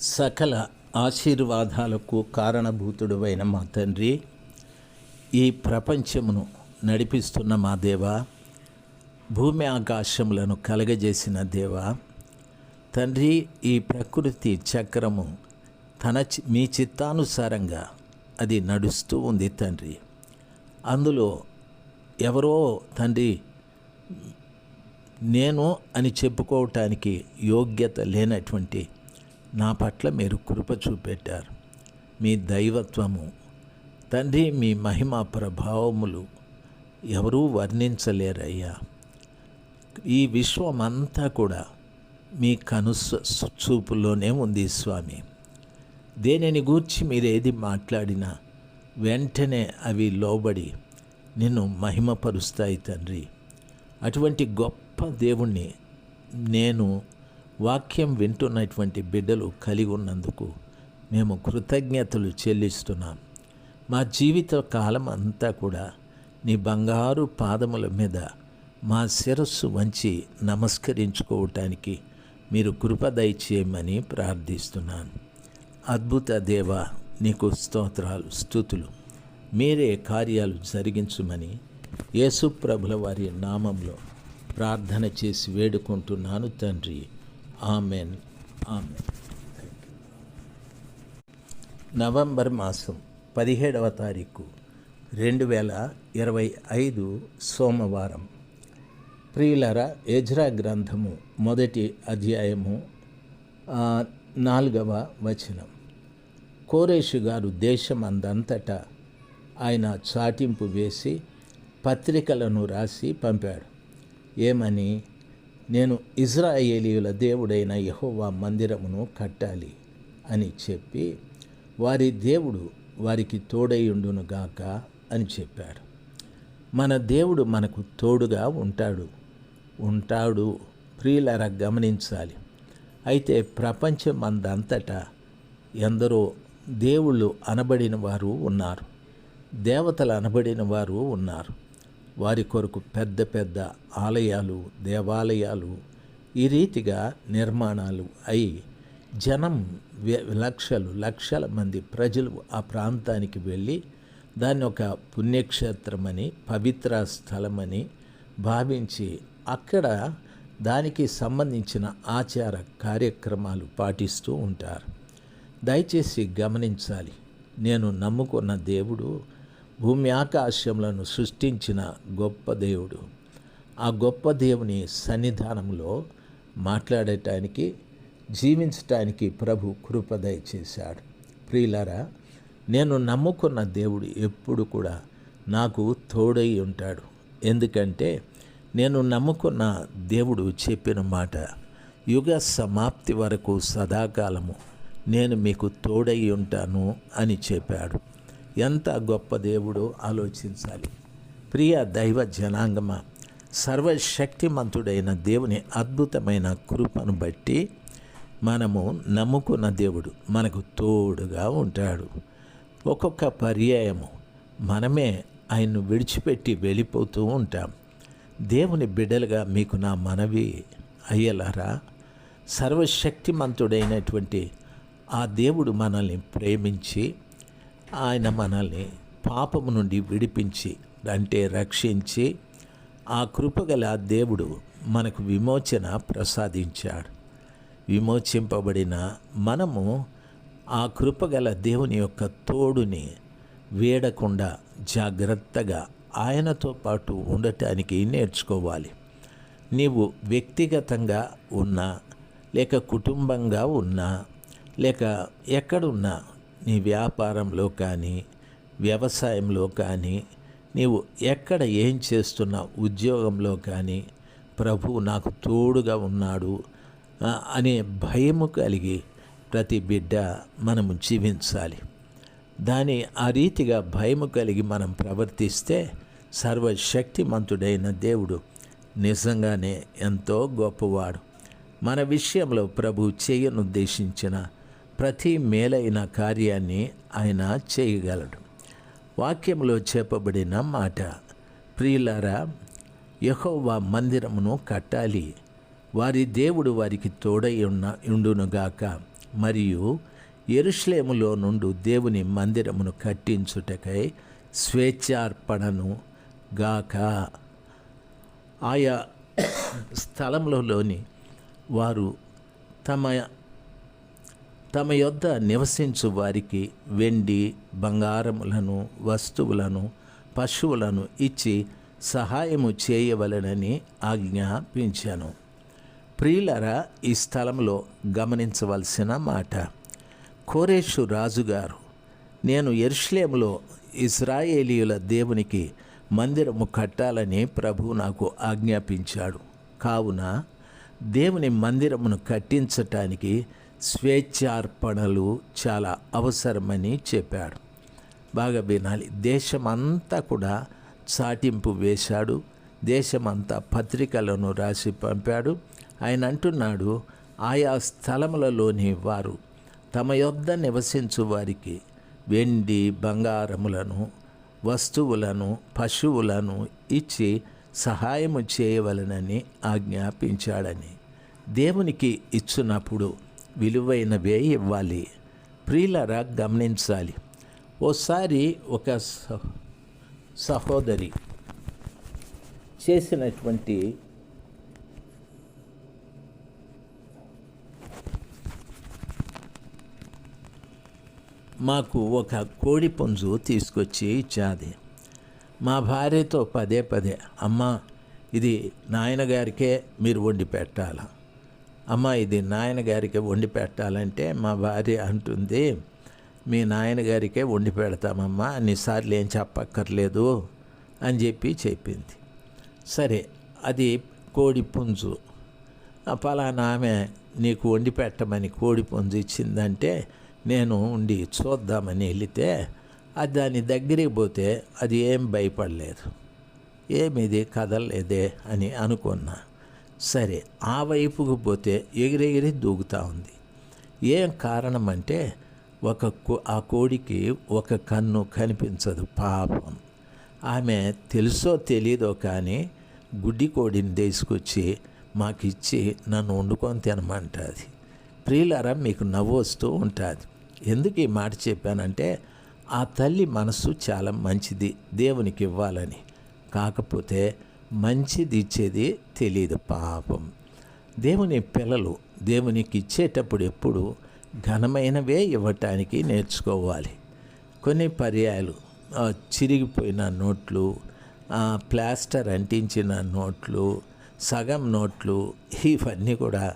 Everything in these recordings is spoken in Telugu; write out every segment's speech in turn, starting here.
సకల ఆశీర్వాదాలకు కారణభూతుడువైన మా తండ్రి ఈ ప్రపంచమును నడిపిస్తున్న మా దేవ భూమి ఆకాశములను కలగజేసిన దేవ తండ్రి ఈ ప్రకృతి చక్రము తన చి- మీ చిత్తానుసారంగా అది నడుస్తూ ఉంది తండ్రి. అందులో ఎవరో తండ్రి నేను అని చెప్పుకోవటానికి యోగ్యత లేనటువంటి నా పట్ల మీరు కృప చూపెట్టారు. మీ దైవత్వము తండ్రి మీ మహిమ ప్రభావములు ఎవరూ వర్ణించలేరయ్యా. ఈ విశ్వం అంతా కూడా మీ కను చూపులోనే ఉంది స్వామి. దేనిని గూర్చి మీరేది మాట్లాడినా వెంటనే అవి లోబడి నిన్ను మహిమపరుస్తాయి తండ్రి. అటువంటి గొప్ప దేవుణ్ణి నేను వాక్యం వింటున్నటువంటి బిడ్డలు కలిగి ఉన్నందుకు మేము కృతజ్ఞతలు చెల్లిస్తున్నాం. మా జీవిత కాలం అంతా కూడా నీ బంగారు పాదముల మీద మా శిరస్సు వంచి నమస్కరించుకోవటానికి మీరు కృప దయచేయమని ప్రార్థిస్తున్నాను. అద్భుత దేవ నీకు స్తోత్రాలు స్థుతులు. మీరే కార్యాలు జరిగించుమని యేసుప్రభుల వారి నామంలో ప్రార్థన చేసి వేడుకుంటున్నాను తండ్రి. ఆమెన్. ఆమెన్. నవంబర్ మాసం పదిహేడవ తారీఖు రెండు వేల ఇరవై ఐదు సోమవారం. ప్రియులర ఎజ్రా గ్రంథము మొదటి అధ్యాయము నాలుగవ వచనం. కోరేషు గారు దేశమందంతటా ఆయన చాటింపు వేసి పత్రికలను రాసి పంపాడు. ఏమని? నేను ఇజ్రాయేలీయుల దేవుడైన యహోవా మందిరమును కట్టాలి అని చెప్పి వారి దేవుడు వారికి తోడైయుండునుగాక అని చెప్పాడు. మన దేవుడు మనకు తోడుగా ఉంటాడు. ఉంటాడు ప్రియులర గమనించాలి. అయితే ప్రపంచం అందంతటా ఎందరో దేవుళ్ళు అనబడిన వారు ఉన్నారు. దేవతలు అనబడిన వారు ఉన్నారు. వారి కొరకు పెద్ద పెద్ద ఆలయాలు దేవాలయాలు ఈ రీతిగా నిర్మాణాలు అయి జనం లక్షలు లక్షల మంది ప్రజలు ఆ ప్రాంతానికి వెళ్ళి దాన్ని ఒక పుణ్యక్షేత్రమని పవిత్ర స్థలమని భావించి అక్కడ దానికి సంబంధించిన ఆచార కార్యక్రమాలు పాటిస్తూ ఉంటారు. దయచేసి గమనించాలి. నేను నమ్ముకున్న దేవుడు భూమి ఆకాశములను సృష్టించిన గొప్ప దేవుడు. ఆ గొప్ప దేవుని సన్నిధానంలో మాట్లాడటానికి జీవించటానికి ప్రభు కృప చేశాడు ప్రియులారా నేను నమ్ముకున్న దేవుడు ఎప్పుడు కూడా నాకు తోడై ఉంటాడు. ఎందుకంటే నేను నమ్ముకున్న దేవుడు చెప్పిన మాట యుగ సమాప్తి వరకు సదాకాలము నేను మీకు తోడై ఉంటాను అని చెప్పాడు. ఎంత గొప్ప దేవుడో ఆలోచించాలి. ప్రియ దైవ జనాంగమ సర్వశక్తిమంతుడైన దేవుని అద్భుతమైన కృపను బట్టి మనము నమ్ముకున్న దేవుడు మనకు తోడుగా ఉంటాడు. ఒక్కొక్క పర్యాయము మనమే ఆయన్ను విడిచిపెట్టి వెళ్ళిపోతూ ఉంటాం. దేవుని బిడ్డలుగా మీకు నా మనవి అయ్యలారా? సర్వశక్తిమంతుడైనటువంటి ఆ దేవుడు మనల్ని ప్రేమించి ఆయన మనల్ని పాపము నుండి విడిపించి అంటే రక్షించి ఆ కృపగల దేవుడు మనకు విమోచన ప్రసాదించాడు. విమోచింపబడిన మనము ఆ కృపగల దేవుని యొక్క తోడుని వీడకుండా జాగ్రత్తగా ఆయనతో పాటు ఉండటానికి నేర్చుకోవాలి. నీవు వ్యక్తిగతంగా ఉన్నా లేక కుటుంబంగా ఉన్నా లేక ఎక్కడున్నా నీ వ్యాపారంలో కానీ వ్యవసాయంలో కానీ నీవు ఎక్కడ ఏం చేస్తున్నా ఉద్యోగంలో కానీ ప్రభు నాకు తోడుగా ఉన్నాడు అనే భయము కలిగి ప్రతి బిడ్డ మనము జీవించాలి. దాని ఆ రీతిగా భయము కలిగి మనం ప్రవర్తిస్తే సర్వశక్తిమంతుడైన దేవుడు నిజంగానే ఎంతో గొప్పవాడు. మన విషయంలో ప్రభు చేయనుద్దేశించిన ప్రతి మేలైన కార్యాన్ని ఆయన చేయగలడు. వాక్యంలో చెప్పబడిన మాట ప్రియులారా యహోవా మందిరమును కట్టాలి. వారి దేవుడు వారికి తోడై ఉన్న ఉండునుగాక మరియు ఎరుశ్లేములో నుండి దేవుని మందిరమును కట్టించుటకై స్వేచ్ఛార్పణను గాక. ఆయా స్థలంలోని వారు తమ తమ యొద్ద నివసించు వారికి వెండి బంగారములను వస్తువులను పశువులను ఇచ్చి సహాయము చేయవలనని ఆజ్ఞాపించాను. ప్రియులరా ఈ స్థలంలో గమనించవలసిన మాట. కోరేషు రాజుగారు నేను ఎరుష్లేములో ఇస్రాయేలీయుల దేవునికి మందిరము కట్టాలని ప్రభు నాకు ఆజ్ఞాపించాడు. కావున దేవుని మందిరమును కట్టించటానికి స్వేచ్ఛార్పణలు చాలా అవసరమని చెప్పాడు. బాగా వినాలి. దేశమంతా కూడా చాటింపు వేశాడు. దేశమంతా పత్రికలను రాసి పంపాడు. ఆయన అంటున్నాడు ఆయా స్థలములలోని వారు తమ యొద్ద నివసించు వారికి వెండి బంగారములను వస్తువులను పశువులను ఇచ్చి సహాయము చేయవలనని ఆజ్ఞాపించాడని దేవునికి ఇచ్చినప్పుడు విలువైనవే ఇవ్వాలి. ప్రియులరా గమనించాలి. ఓసారి ఒక సహోదరి చేసినటువంటి మాకు ఒక కోడి పుంజు తీసుకొచ్చి ఇచ్చాది. మా భార్యతో పదే పదే అమ్మ ఇది నాయనగారికే మీరు వండి పెట్టాలా? అమ్మ ఇది నాయనగారికే వండి పెట్టాలంటే మా భార్య అంటుంది మీ నాయనగారికే వండి పెడతామమ్మా అన్నిసార్లు ఏం చెప్పక్కర్లేదు అని చెప్పి చెప్పింది. సరే అది కోడి పుంజు. ఆ పలానా ఆమె నీకు వండి పెట్టమని కోడి పుంజు ఇచ్చిందంటే నేను ఉండి చూద్దామని వెళితే అది దాని దగ్గరికి పోతే అది ఏం భయపడలేదు. ఏమిది? కదలలేదే అని అనుకున్నా. సరే ఆ వైపుకు పోతే ఎగిరెగిరి దూకుతూ ఉంది. ఏం కారణం అంటే ఒక కో- ఆ కోడికి ఒక కన్ను కనిపించదు పాపం. ఆమె తెలుసో తెలీదో కానీ గుడ్డి కోడిని తీసుకొచ్చి మాకు ఇచ్చి నన్ను వండుకొని తినమంటుంది. ప్రియులారా మీకు నవ్వు వస్తూ ఉంటుంది. ఎందుకు ఈ మాట చెప్పానంటే ఆ తల్లి మనసు చాలా మంచిది దేవునికి ఇవ్వాలని. కాకపోతే మంచిది ఇచ్చేది తెలియదు పాపం. దేవుని పిల్లలు దేవునికి ఇచ్చేటప్పుడు ఎప్పుడు ఘనమైనవే ఇవ్వటానికి నేర్చుకోవాలి. కొన్ని పర్యాయాలు చిరిగిపోయిన నోట్లు ప్లాస్టర్ అంటించిన నోట్లు సగం నోట్లు ఇవన్నీ కూడా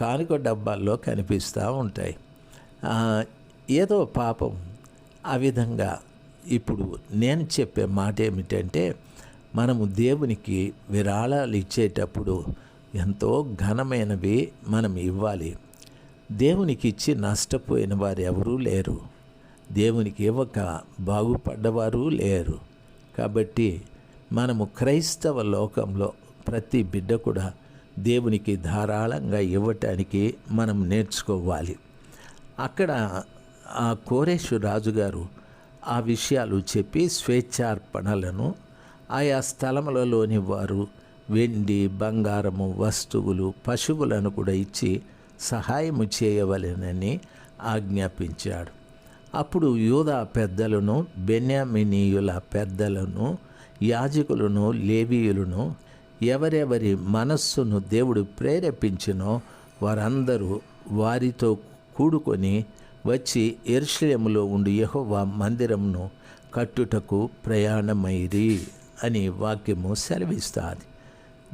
కానుక డబ్బాల్లో కనిపిస్తూ ఉంటాయి. ఏదో పాపం. ఆ విధంగా ఇప్పుడు నేను చెప్పే మాట ఏమిటంటే మనము దేవునికి విరాళాలు ఇచ్చేటప్పుడు ఎంతో ఘనమైనవి మనం ఇవ్వాలి. దేవునికి ఇచ్చి నష్టపోయిన వారు ఎవరూ లేరు. దేవునికి ఇవ్వక బాగుపడ్డవారు లేరు. కాబట్టి మనము క్రైస్తవ లోకంలో ప్రతి బిడ్డ కూడా దేవునికి ధారాళంగా ఇవ్వటానికి మనం నేర్చుకోవాలి. అక్కడ ఆ కోరేశు రాజుగారు ఆ విషయాలు చెప్పి స్వేచ్ఛార్పణలను ఆయా స్థలములలోని వారు వెండి బంగారము వస్తువులు పశువులను కూడా ఇచ్చి సహాయము చేయవలెనని ఆజ్ఞాపించాడు. అప్పుడు యూదా పెద్దలను బెన్యామినీయుల పెద్దలను యాజకులను లేవీయులను ఎవరెవరి మనస్సును దేవుడు ప్రేరేపించినో వారందరూ వారితో కూడుకొని వచ్చి ఎరుషలేములో ఉండి యహోవా మందిరమును కట్టుటకు ప్రయాణమైరి. అని వాక్యము సెలవిస్తుంది.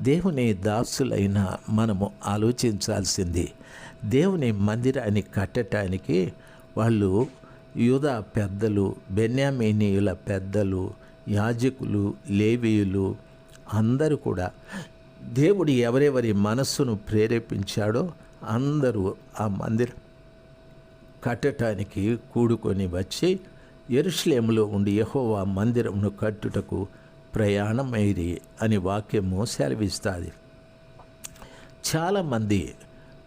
దేవుని దాసులైన మనము ఆలోచించాల్సింది దేవుని మందిరాన్ని కట్టడానికి వాళ్ళు యూదా పెద్దలు బెన్యామీనీయుల పెద్దలు యాజకులు లేవీయులు అందరూ కూడా దేవుడు ఎవరెవరి మనస్సును ప్రేరేపించాడో అందరూ ఆ మందిరం కట్టటానికి కూడుకొని వచ్చి ఎరుషలేములో ఉండి యహోవా మందిరమును కట్టుటకు ప్రయాణం ఇది అని వాక్యము సెలవిస్తుంది చాలామంది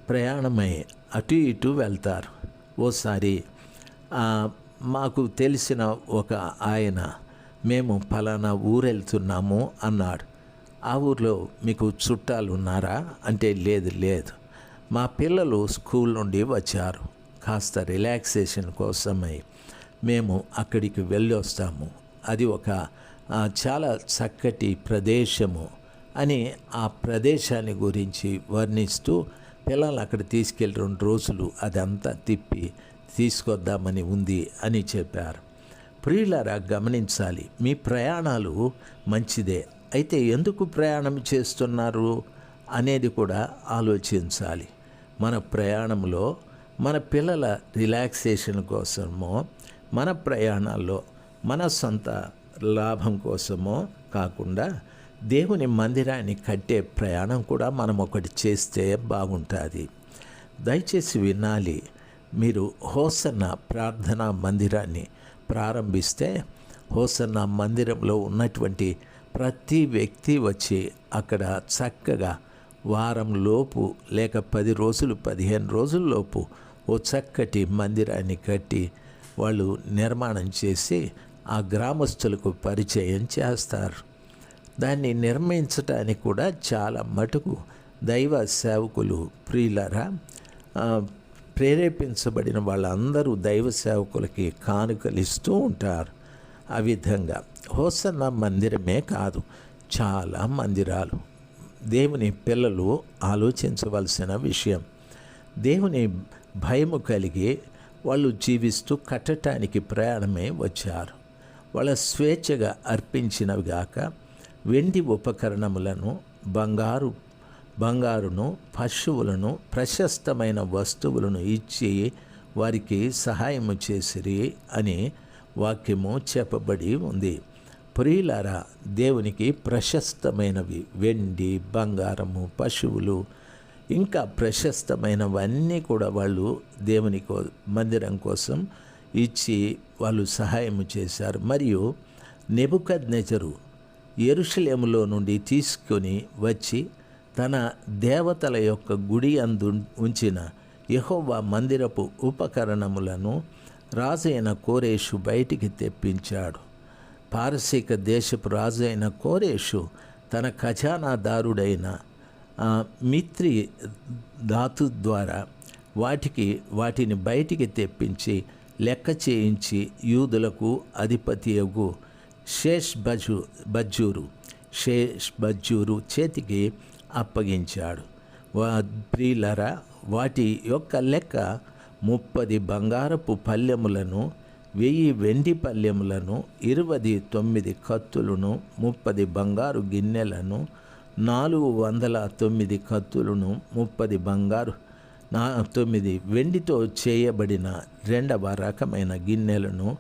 ప్రయాణమై అటు ఇటు వెళ్తారు. ఓసారి మాకు తెలిసిన ఒక ఆయన మేము ఫలానా ఊరు వెళ్తున్నాము అన్నాడు. ఆ ఊర్లో మీకు చుట్టాలు ఉన్నారా అంటే లేదు లేదు. మా పిల్లలు స్కూల్ నుండి వచ్చారు. కాస్త రిలాక్సేషన్ కోసమై మేము అక్కడికి వెళ్ళి వస్తాము అది ఒక చాలా చక్కటి ప్రదేశము అని ఆ ప్రదేశాన్ని గురించి వర్ణిస్తూ పిల్లలు అక్కడ తీసుకెళ్ళి రెండు రోజులు అదంతా తిప్పి తీసుకొద్దామని ఉంది అని చెప్పారు. ప్రియులరా గమనించాలి మీ ప్రయాణాలు మంచిదే. అయితే ఎందుకు ప్రయాణం చేస్తున్నారు అనేది కూడా ఆలోచించాలి. మన ప్రయాణంలో మన పిల్లల రిలాక్సేషన్ కోసమో మన ప్రయాణాల్లో మన సొంత లాభం కోసమో కాకుండా దేవుని మందిరాన్ని కట్టే ప్రయాణం కూడా మనం ఒకటి చేస్తే బాగుంటుంది. దయచేసి వినాలి మీరు హోసన్న ప్రార్థనా మందిరాన్ని ప్రారంభిస్తే హోసన్న మందిరంలో ఉన్నటువంటి ప్రతి వ్యక్తి వచ్చి అక్కడ చక్కగా వారం లోపు లేక పది రోజులు పదిహేను రోజుల్లోపు ఓ చక్కటి మందిరాన్ని కట్టి వాళ్ళు నిర్మాణం చేసి ఆ గ్రామస్తులకు పరిచయం చేస్తారు. దాన్ని నిర్మించటానికి కూడా చాలా మటుకు దైవ సేవకులు ప్రియులరా ప్రేరేపించబడిన వాళ్ళందరూ దైవ సేవకులకి కానుకలు ఇస్తూ ఉంటారు. ఆ విధంగా హోసన్న మందిరమే కాదు చాలా మందిరాలు. దేవుని పిల్లలు ఆలోచించవలసిన విషయం దేవుని భయము కలిగి వాళ్ళు జీవిస్తూ కట్టడానికి ప్రయాణమే వచ్చారు. వాళ్ళ స్వేచ్ఛగా అర్పించినవి గాక వెండి ఉపకరణములను బంగారు బంగారును పశువులను ప్రశస్తమైన వస్తువులను ఇచ్చి వారికి సహాయము చేసిరి అని వాక్యము చెప్పబడి ఉంది. ప్రియులారా దేవునికి ప్రశస్తమైనవి వెండి బంగారము పశువులు ఇంకా ప్రశస్తమైనవన్నీ కూడా వాళ్ళు దేవుని కో మందిరం కోసం ఇచ్చి వాళ్ళు సహాయం చేశారు. మరియు నెబుకద్ నెజరు ఎరుషలేములో నుండి తీసుకొని వచ్చి తన దేవతల యొక్క గుడి అందు ఉంచిన యహోవా మందిరపు ఉపకరణములను రాజైన కోరేషు బయటికి తెప్పించాడు. పారసీక దేశపు రాజు అయిన కోరేషు తన ఖజానాదారుడైన మిత్రి ధాతు ద్వారా వాటికి వాటిని బయటికి తెప్పించి లెక్క చేయించి యూదులకు అధిపతియగు శేష్ బజు బజ్జూరు. శేష్ బజ్జూరు చేతికి అప్పగించాడు. వా ప్రియులరా వాటి యొక్క లెక్క ముప్పది బంగారపు పల్లెములను వెయ్యి వెండి పల్లెములను ఇరవది తొమ్మిది కత్తులను ముప్పది బంగారు గిన్నెలను నాలుగు వందల తొమ్మిది కత్తులను ముప్పది బంగారు నా తొమ్మిది వెండితో చేయబడిన రెండవ రకమైన గిన్నెలను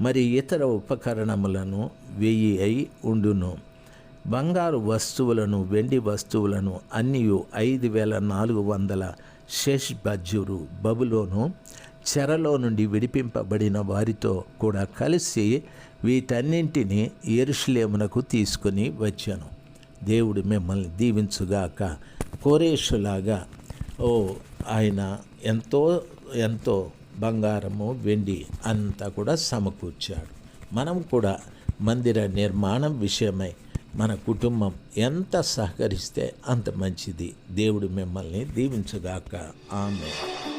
మరి ఇతర ఉపకరణములను వెయ్యి అయి ఉండును. బంగారు వస్తువులను వెండి వస్తువులను అన్నీ ఐదు వేల నాలుగు వందల శేష్ బజ్జురు బబులోను చెరలో నుండి విడిపింపబడిన వారితో కూడా కలిసి వీటన్నింటినీ ఎరుషులేమునకు తీసుకొని వచ్చాను. దేవుడు మిమ్మల్ని దీవించుగాక కోరేషులాగా. ఓ ఆయన ఎంతో ఎంతో బంగారము వెండి అంతా కూడా సమకూర్చాడు. మనం కూడా మందిర నిర్మాణం విషయమై మన కుటుంబం ఎంత సహకరిస్తే అంత మంచిది. దేవుడు మిమ్మల్ని దీవించగాక. ఆమె